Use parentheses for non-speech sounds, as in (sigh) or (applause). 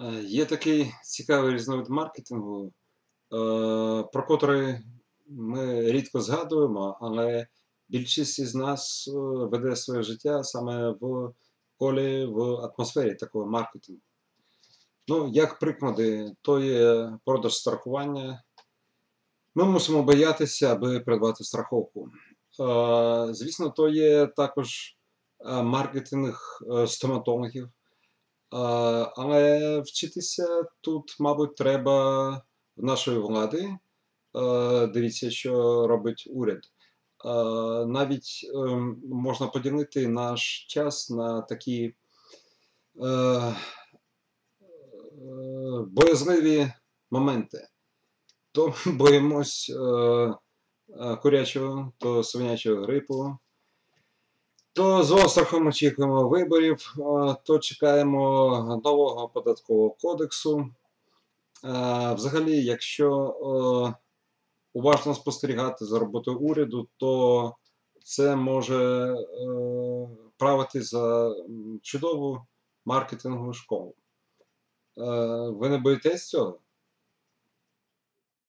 Е, Є такий цікавий різновид маркетингу, е, про котрий ми рідко згадуємо, але більшість із нас е, веде своє життя саме в колі, в атмосфері такого маркетингу. Ну, як приклади, то є продаж страхування. Ми мусимо боятися, аби придбати страховку. Звісно, то є також маркетинг стоматологів. Але вчитися тут, мабуть, треба нашої влади. Дивіться, що робить уряд. Навіть ем, можна поділити наш час на такі е, е, боязливі моменти. То (laughs) боїмось е, курячого, то свинячого грипу. То з острахом очікуємо виборів, то чекаємо нового податкового кодексу. Взагалі, якщо е, уважно спостерігати за роботою уряду, то це може е, правити за чудову маркетингову школу. Е, Ви не боїтесь цього?